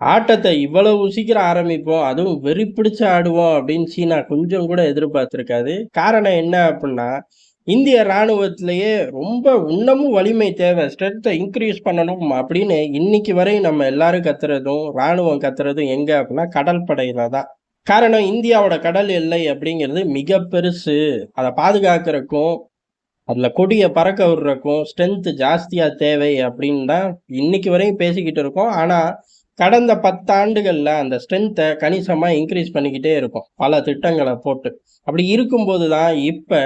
ஆட்டத்தை இவ்வளவு சீக்கிரம் ஆரம்பிப்போம் அதுவும் வெறி பிடிச்சு ஆடுவோம் அப்படின்னு சீனா கொஞ்சம் கூட எதிர்பார்த்திருக்காது. காரணம் என்ன அப்படின்னா இந்திய இராணுவத்திலேயே ரொம்ப இன்னமும் வலிமை தேவை ஸ்ட்ரென்த்தை இன்க்ரீஸ் பண்ணணும் அப்படின்னு இன்னைக்கு வரை நம்ம எல்லாரும் கத்துறதும் ராணுவம் கத்துறதும் எங்க அப்படின்னா கடல் படையில தான். காரணம் இந்தியாவோட கடல் எல்லை அப்படிங்கிறது மிக பெருசு. அதை பாதுகாக்கிறதுக்கும் அதில் கொடியை பறக்க விடுறக்கும் ஸ்ட்ரென்த் ஜாஸ்தியாக தேவை அப்படின்னு தான் இன்னைக்கு வரையும் பேசிக்கிட்டு இருக்கோம். ஆனால் கடந்த பத்தாண்டுகளில் அந்த ஸ்ட்ரென்த்தை கணிசமாக இன்க்ரீஸ் பண்ணிக்கிட்டே இருக்கும். பல திட்டங்களை போட்டு. அப்படி இருக்கும்போது தான் இப்போ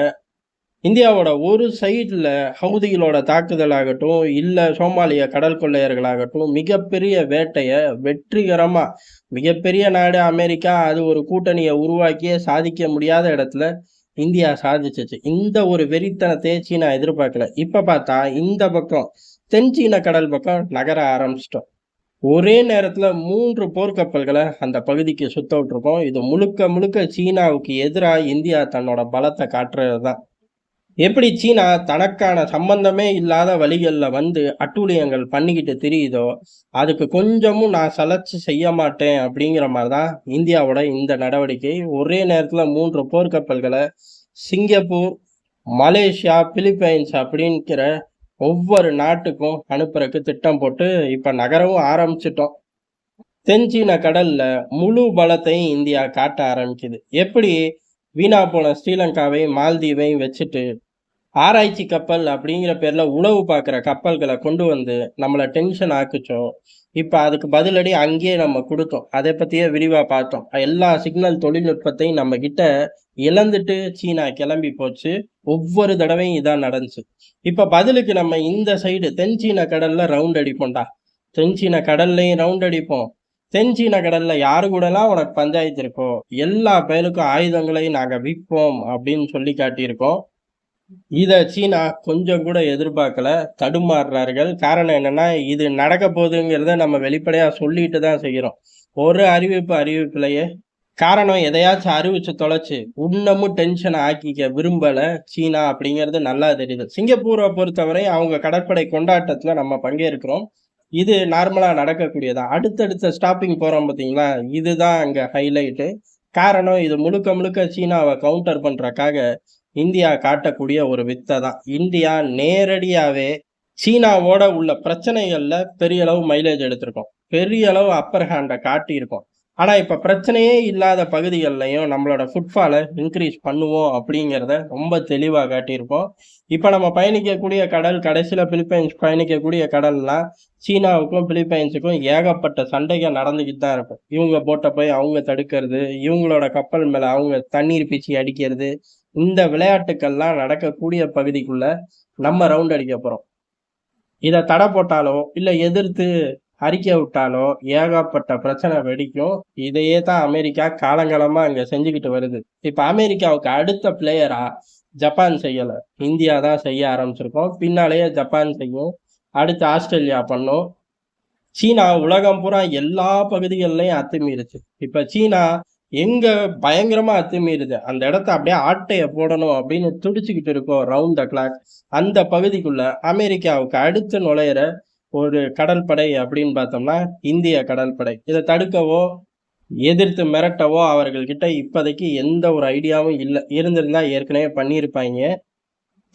இந்தியாவோட ஒரு சைடில் ஹவுதிகளோட தாக்குதலாகட்டும் இல்லை சோமாலிய கடல் கொள்ளையர்களாகட்டும் மிகப்பெரிய வேட்டையை வெற்றிகரமாக மிகப்பெரிய நாடு அமெரிக்கா அது ஒரு கூட்டணியை உருவாக்கியே சாதிக்க முடியாத இடத்துல இந்தியா சாதிச்சிச்சு. இந்த ஒரு வெறித்தனத்தை சீனா எதிர்பார்க்கல. இப்போ பார்த்தா இந்த பக்கம் தென் சீன கடல் பக்கம் நகர ஆரம்பிச்சிட்டோம். ஒரே நேரத்தில் மூன்று போர்க்கப்பல்களை அந்த பகுதிக்கு சுத்த விட்டுருக்கோம் இது முழுக்க முழுக்க சீனாவுக்கு எதிராக இந்தியா தன்னோட பலத்தை காட்டுறது தான் எப்படி சீனா தனக்கான சம்பந்தமே இல்லாத வழிகளில் வந்து அட்டூழியங்கள் பண்ணிக்கிட்டு தெரியுதோ அதுக்கு கொஞ்சமும் நான் சலச்சு செய்ய மாட்டேன் அப்படிங்கிற மாதிரி தான் இந்தியாவோட இந்த நடவடிக்கை. ஒரே நேரத்தில் மூன்று போர்க்கப்பல்களை சிங்கப்பூர் மலேசியா பிலிப்பைன்ஸ் அப்படிங்கிற ஒவ்வொரு நாட்டுக்கும் அனுப்புறதுக்கு திட்டம் போட்டு இப்போ நகரவும் ஆரம்பிச்சிட்டோம். தென்சீன கடல்ல முழு பலத்தையும் இந்தியா காட்ட ஆரம்பிக்குது. எப்படி வீணா போன ஸ்ரீலங்காவையும் மால்தீவையும் வச்சுட்டு ஆராய்ச்சி கப்பல் அப்படிங்கிற பேர்ல உளவு பார்க்குற கப்பல்களை கொண்டு வந்து நம்மளை டென்ஷன் ஆக்குச்சோம் இப்போ அதுக்கு பதிலடி அங்கேயே நம்ம கொடுத்தோம். அதை பற்றியே விரிவாக பார்த்தோம். எல்லா சிக்னல் தொழில்நுட்பத்தையும் நம்ம கிட்ட இழந்துட்டு சீனா கிளம்பி போச்சு. ஒவ்வொரு தடவையும் இதான் நடந்துச்சு. இப்போ பதிலுக்கு நம்ம இந்த சைடு தென் சீன கடல்ல ரவுண்ட் அடிப்போம்டா. தென் சீன கடல்லையும் ரவுண்ட் அடிப்போம். தென் சீன கடல்ல யாரு கூடலாம் உனக்கு பஞ்சாயத்து இருக்கோ? எல்லா பேருக்கும் ஆயுதங்களையும் நாங்கள் விற்போம் அப்படின்னு சொல்லி காட்டியிருக்கோம். இதை சீனா கொஞ்சம் கூட எதிர்பார்க்கல. தடுமாறுறார்கள். காரணம் என்னன்னா இது நடக்க போகுதுங்கிறத நம்ம வெளிப்படையா சொல்லிட்டு தான் செய்கிறோம் ஒரு அறிவிப்பு அறிவிப்புலையே காரணம் எதையாச்சும் அறிவிச்சு தொலைச்சு இன்னமும் டென்ஷன் ஆக்கிக்க விரும்பலை சீனா அப்படிங்கிறது நல்லா தெரியுது. சிங்கப்பூரை பொறுத்தவரை அவங்க கடற்படை கொண்டாட்டத்தில் நம்ம பங்கேற்கிறோம். இது நார்மலா நடக்கக்கூடியதா? அடுத்தடுத்த ஸ்டாப்பிங் போறோம் பார்த்தீங்களா இதுதான் அங்க ஹைலைட்டு காரணம் இது முழுக்க முழுக்க சீனாவை கவுண்டர் பண்றதுக்காக இந்தியா காட்டக்கூடிய ஒரு வித்தை தான் இந்தியா நேரடியாகவே சீனாவோட உள்ள பிரச்சனைகளில் பெரிய அளவு மைலேஜ் எடுத்திருக்கோம். பெரிய அளவு அப்பர் ஹேண்டை காட்டியிருக்கோம். ஆனால் இப்போ பிரச்சனையே இல்லாத பகுதிகள்லையும் நம்மளோட ஃபுட்ஃபாலை இன்க்ரீஸ் பண்ணுவோம் அப்படிங்கிறத ரொம்ப தெளிவாக காட்டியிருப்போம் இப்போ நம்ம பயணிக்கக்கூடிய கடல் கடைசியில் பிலிப்பைன்ஸ் பயணிக்கக்கூடிய கடல்லாம் சீனாவுக்கும் பிலிப்பைன்ஸுக்கும் ஏகப்பட்ட சண்டைகள் நடந்துக்கிட்டு தான் இருக்கும். இவங்க போட்டை போய் அவங்க தடுக்கிறது இவங்களோட கப்பல் மேலே அவங்க தண்ணீர் பீச்சி அடிக்கிறது இந்த விளையாட்டுக்கள்லாம் நடக்கக்கூடிய பகுதிக்குள்ள நம்ம ரவுண்ட் அடிக்க போகிறோம் இதை தடை போட்டாலோ இல்லை எதிர்த்து அறிக்கை விட்டாலோ ஏகப்பட்ட பிரச்சனை வெடிக்கும். இதையே தான் அமெரிக்கா காலங்காலமாக அங்கே செஞ்சுக்கிட்டு வருது. இப்போ அமெரிக்காவுக்கு அடுத்த பிளேயரா ஜப்பான் செய்யலை. இந்தியா தான் செய்ய ஆரம்பிச்சிருக்கோம். பின்னாலேயே ஜப்பான் செய்யும். அடுத்து ஆஸ்திரேலியா பண்ணும். சீனா உலகம் பூரா எல்லா பகுதிகள்லையும் அத்துமீறுச்சு. இப்போ சீனா எங்க பயங்கரமா அத்துமீறுது. அந்த இடத்த அப்படியே ஆட்டைய போடணும் அப்படின்னு துடிச்சுக்கிட்டு இருக்கோம் ரவுண்ட் த கிளாக் அந்த பகுதிக்குள்ள அமெரிக்காவுக்கு அடுத்து நுழையிற ஒரு கடற்படை அப்படின்னு பார்த்தோம்னா இந்திய கடற்படை. இதை தடுக்கவோ எதிர்த்து மிரட்டவோ அவர்கள்கிட்ட இப்போதைக்கு எந்த ஒரு ஐடியாவும் இல்லை. இருந்திருந்தா ஏற்கனவே பண்ணியிருப்பாங்க.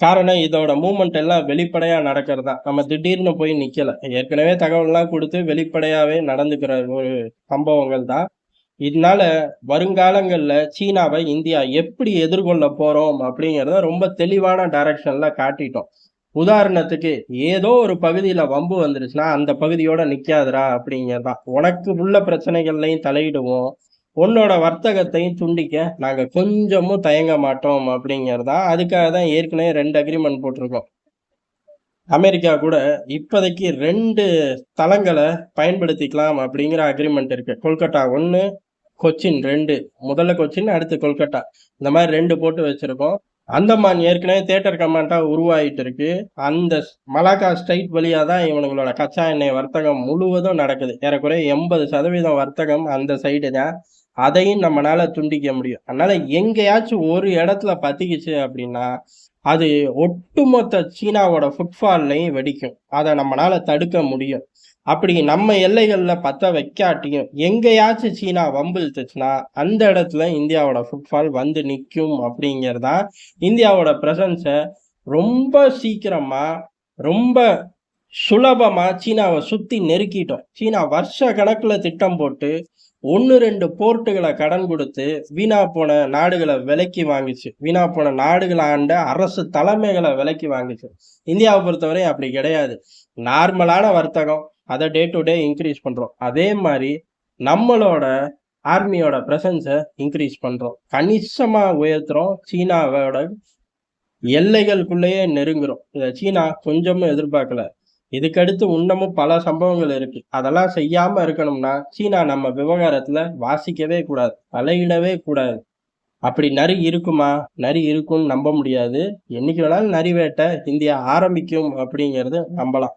காரணம் இதோட மூமெண்ட் எல்லாம் வெளிப்படையா நடக்கிறது. தான் நம்ம திடீர்னு போய் நிக்கல. ஏற்கனவே தகவல்லாம் கொடுத்து வெளிப்படையாவே நடந்துக்கிற ஒரு சம்பவங்கள் தான் இதனால வருங்காலங்களில் சீனாவை இந்தியா எப்படி எதிர்கொள்ள போகிறோம் அப்படிங்கிறத ரொம்ப தெளிவான டைரக்ஷனில் காட்டிட்டோம். உதாரணத்துக்கு ஏதோ ஒரு பகுதியில் வம்பு வந்துருச்சுன்னா அந்த பகுதியோட நிக்காதுடா அப்படிங்கிறதான் உனக்கு உள்ள பிரச்சனைகள்லையும் தலையிடுவோம். உன்னோட வர்த்தகத்தையும் துண்டிக்க நாங்கள் கொஞ்சமும் தயங்க மாட்டோம் அப்படிங்கிறதா. அதுக்காக தான் ஏற்கனவே ரெண்டு அக்ரிமெண்ட் போட்டிருக்கோம். அமெரிக்கா கூட இப்போதைக்கு ரெண்டு தளங்களை பயன்படுத்திக்கலாம் அப்படிங்கிற அக்ரிமெண்ட் இருக்கு. கொல்கட்டா ஒன்று கொச்சின் ரெண்டு. முதல்ல கொச்சின் அடுத்து கொல்கட்டா. இந்த மாதிரி ரெண்டு போட்டு வச்சிருக்கோம். அந்தமான் ஏற்கனவே தேட்டர் கமாண்டாக உருவாகிட்டு இருக்கு. அந்த மலாக்கா ஸ்ட்ரைட் வழியாக தான் இவனுங்களோட கச்சா எண்ணெய் வர்த்தகம் முழுவதும் நடக்குது. ஏறக்குறைய எண்பது சதவீதம் வர்த்தகம் அந்த சைடு தான். அதையும் நம்மளால துண்டிக்க முடியும். அதனால எங்கேயாச்சும் ஒரு இடத்துல பத்திக்குச்சு அப்படின்னா அது ஒட்டுமொத்த சீனாவோட ஃபுட்ஃபால்லையும் வெடிக்கும். அதை நம்மளால தடுக்க முடியும். அப்படி நம்ம எல்லைகளில் பத்த வைக்காட்டியும் எங்கேயாச்சும் சீனா வம்பு இழுத்துச்சுன்னா அந்த இடத்துல இந்தியாவோட ஃபுட்பால் வந்து நிற்கும் அப்படிங்கிறதான் இந்தியாவோட ப்ரெசன்ஸை ரொம்ப சீக்கிரமாக ரொம்ப சுலபமாக சீனாவை சுற்றி நெருக்கிட்டோம். சீனா வருஷ கணக்கில் திட்டம் போட்டு ஒன்று ரெண்டு போர்ட்டுகளை கடன் கொடுத்து வீணா போன நாடுகளை விலக்கி வாங்கிச்சு. வீணா போன நாடுகளை ஆண்ட அரசு தலைமைகளை விலக்கி வாங்கிச்சு. இந்தியாவை பொறுத்தவரை அப்படி கிடையாது. நார்மலான வர்த்தகம். அதை டே டு டே இன்க்ரீஸ் பண்றோம். அதே மாதிரி நம்மளோட ஆர்மியோட ப்ரெசன்ஸை இன்க்ரீஸ் பண்றோம். கணிசமாக உயர்த்துறோம். சீனாவோட எல்லைகளுக்குள்ளேயே நெருங்குறோம். இதை சீனா கொஞ்சமும் எதிர்பார்க்கல. இதுக்கடுத்து இன்னமும் பல சம்பவங்கள் இருக்கு. அதெல்லாம் செய்யாம இருக்கணும்னா சீனா நம்ம விவகாரத்துல வாசிக்கவே கூடாது. தலையிடவே கூடாது. அப்படி நரி இருக்குமா? நரி இருக்கும்னு நம்ப முடியாது. என்னைக்கு வேணாலும் நரி வேட்டை இந்தியா ஆரம்பிக்கும் அப்படிங்கிறது நம்பலாம்.